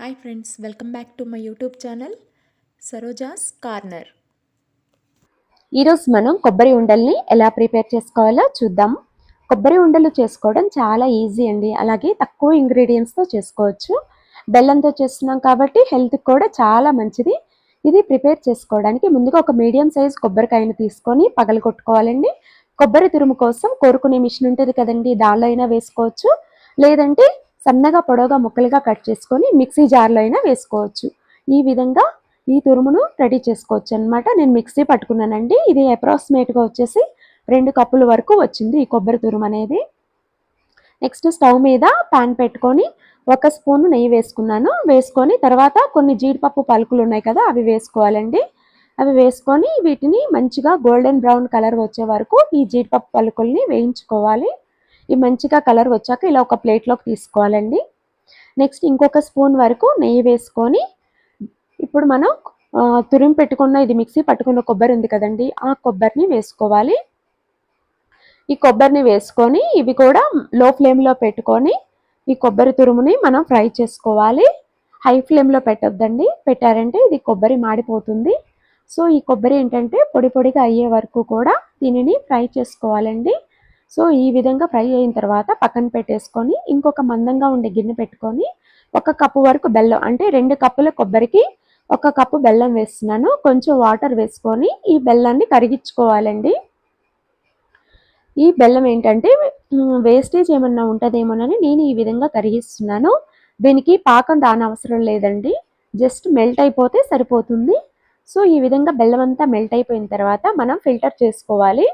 Hi friends welcome back to my YouTube channel Saroja's corner ఈరోజు మనం కొబ్బరి ఉండల్ని ఎలా ప్రిపేర్ చేసుకోవాలో చూద్దాం కొబ్బరి ఉండలు చేసుకోవడం చాలా ఈజీ అండి. అలాగే తక్కువ ఇంగ్రీడియంట్స్తో చేసుకోవచ్చు. బెల్లంతో చేస్తున్నాం కాబట్టి హెల్త్కి కూడా చాలా మంచిది. ఇది ప్రిపేర్ చేసుకోవడానికి ముందుగా ఒక మీడియం సైజ్ కొబ్బరికాయను తీసుకొని పగలు కొట్టుకోవాలండి. కొబ్బరి తురుము కోసం కోరుకునే మిషన్ ఉంటుంది కదండి దానిలో అయినా వేసుకోవచ్చు. లేదంటే సన్నగా పొడవుగా ముక్కలుగా కట్ చేసుకొని మిక్సీ జార్లో అయినా వేసుకోవచ్చు. ఈ విధంగా ఈ తురుమును రెడీ చేసుకోవచ్చు అనమాట నేను మిక్సీ పట్టుకున్నానండి. ఇది అప్రాక్సిమేట్గా వచ్చేసి రెండు కప్పుల వరకు వచ్చింది ఈ కొబ్బరి తురుము అనేది. నెక్స్ట్ స్టవ్ మీద పాన్ పెట్టుకొని ఒక స్పూన్ నెయ్యి వేసుకున్నాను. వేసుకొని తర్వాత కొన్ని జీడిపప్పు పలుకులు ఉన్నాయి కదా అవి వేసుకోవాలండి. అవి వేసుకొని వీటిని మంచిగా గోల్డెన్ బ్రౌన్ కలర్ వచ్చే వరకు ఈ జీడిపప్పు పలుకుల్ని వేయించుకోవాలి. ఈ మంచిగా కలర్ వచ్చాక ఇలా ఒక ప్లేట్లోకి తీసుకోవాలండి. నెక్స్ట్ ఇంకొక స్పూన్ వరకు నెయ్యి వేసుకొని ఇప్పుడు మనం తురిమి పెట్టుకున్న ఇది మిక్సీ పట్టుకున్న కొబ్బరి ఉంది కదండి ఆ కొబ్బరిని వేసుకోవాలి. ఈ కొబ్బరిని వేసుకొని ఇవి కూడా లో ఫ్లేమ్లో పెట్టుకొని ఈ కొబ్బరి తురుముని మనం ఫ్రై చేసుకోవాలి. హై ఫ్లేమ్లో పెట్టొద్దండి పెట్టారంటే ఇది కొబ్బరి మాడిపోతుంది. సో ఈ కొబ్బరి ఏంటంటే పొడి పొడిగా అయ్యే వరకు కూడా దీనిని ఫ్రై చేసుకోవాలండి. సో ఈ విధంగా ఫ్రై అయిన తర్వాత పక్కన పెట్టేసుకొని ఇంకొక మందంగా ఉండే గిన్నె పెట్టుకొని ఒక కప్పు వరకు బెల్లం అంటే రెండు కప్పుల కొబ్బరికి ఒక కప్పు బెల్లం వేస్తున్నాను. కొంచెం వాటర్ వేసుకొని ఈ బెల్లాన్ని కరిగించుకోవాలండి. ఈ బెల్లం ఏంటంటే వేస్టేజ్ ఏమన్నా ఉంటుందేమోనని నేను ఈ విధంగా కరిగిస్తున్నాను. దీనికి పాకం అవసరం లేదండి. జస్ట్ మెల్ట్ అయిపోతే సరిపోతుంది. సో ఈ విధంగా బెల్లం అంతా మెల్ట్ అయిపోయిన తర్వాత మనం ఫిల్టర్ చేసుకోవాలి.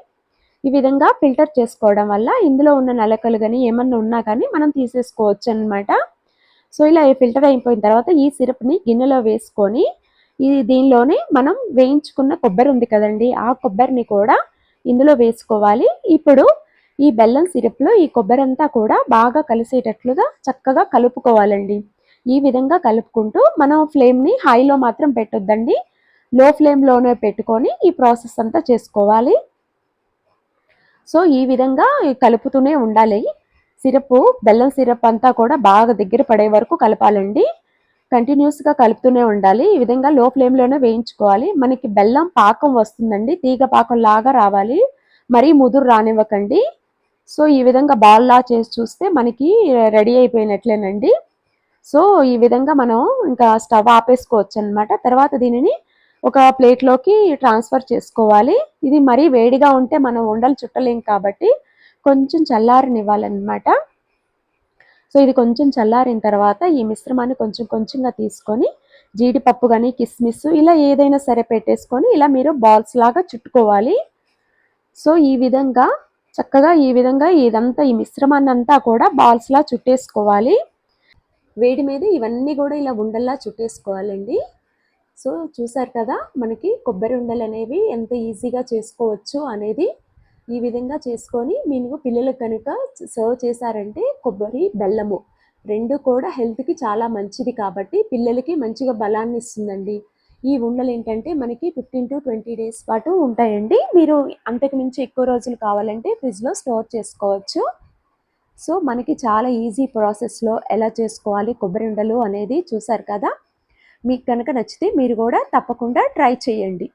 ఈ విధంగా ఫిల్టర్ చేసుకోవడం వల్ల ఇందులో ఉన్న నలకలు కానీ ఏమన్నా ఉన్నా కానీ మనం తీసేసుకోవచ్చు అనమాట సో ఇలా ఫిల్టర్ అయిపోయిన తర్వాత ఈ సిరప్ని గిన్నెలో వేసుకొని ఈ దీనిలోనే మనం వేయించుకున్న కొబ్బరి ఉంది కదండి ఆ కొబ్బరిని కూడా ఇందులో వేసుకోవాలి. ఇప్పుడు ఈ బెల్లం సిరప్లో ఈ కొబ్బరి అంతా కూడా బాగా కలిసేటట్లుగా చక్కగా కలుపుకోవాలండి. ఈ విధంగా కలుపుకుంటూ మనం ఫ్లేమ్ని హైలో మాత్రం పెట్టొద్దండి. లో ఫ్లేమ్లోనే పెట్టుకొని ఈ ప్రాసెస్ అంతా చేసుకోవాలి. సో ఈ విధంగా కలుపుతూనే ఉండాలి. సిరప్ బెల్లం సిరప్ అంతా కూడా బాగా దగ్గర పడే వరకు కలపాలండి. కంటిన్యూస్గా కలుపుతూనే ఉండాలి. ఈ విధంగా లో ఫ్లేమ్లోనే వేయించుకోవాలి. మనకి బెల్లం పాకం వస్తుందండి. తీగ పాకం లాగా రావాలి. మరీ ముదురు రానివ్వకండి. సో ఈ విధంగా బాల్లా చేసి చూస్తే మనకి రెడీ అయిపోయినట్లేనండి. సో ఈ విధంగా మనం ఇంకా స్టవ్ ఆపేసుకోవచ్చు అనమాట తర్వాత దీనిని ఒక ప్లేట్లోకి ట్రాన్స్ఫర్ చేసుకోవాలి. ఇది మరీ వేడిగా ఉంటే మనం ఉండలు చుట్టలేం కాబట్టి కొంచెం చల్లారనివ్వాలన్నమాట. సో ఇది కొంచెం చల్లారిన తర్వాత ఈ మిశ్రమాన్ని కొంచెం కొంచెంగా తీసుకొని జీడిపప్పు కానీ కిస్మిస్ ఇలా ఏదైనా సరే పెట్టేసుకొని ఇలా మీరు బాల్స్ లాగా చుట్టుకోవాలి. సో ఈ విధంగా చక్కగా ఈ విధంగా ఇదంతా ఈ మిశ్రమాన్ని అంతా కూడా బాల్స్లా చుట్టేసుకోవాలి. వేడి మీద ఇవన్నీ కూడా ఇలా ఉండల్లా చుట్టేసుకోవాలండి. సో చూసారు కదా మనకి కొబ్బరి ఉండలు అనేవి ఎంత ఈజీగా చేసుకోవచ్చు అనేది ఈ విధంగా చేసుకొని మీరు పిల్లలకు కనుక సర్వ్ చేశారంటే కొబ్బరి బెల్లము రెండు కూడా హెల్త్కి చాలా మంచిది కాబట్టి పిల్లలకి మంచిగా బలాన్ని ఇస్తుందండి. ఈ ఉండలు ఏంటంటే మనకి ఫిఫ్టీన్ టు ట్వంటీ డేస్ పాటు ఉంటాయండి. మీరు అంతకు మించి ఎక్కువ రోజులు కావాలంటే ఫ్రిడ్జ్లో స్టోర్ చేసుకోవచ్చు. సో మనకి చాలా ఈజీ ప్రాసెస్లో ఎలా చేసుకోవాలి కొబ్బరి ఉండలు అనేది చూసారు కదా. మీకు కనుక నచ్చితే మీరు కూడా తప్పకుండా ట్రై చేయండి.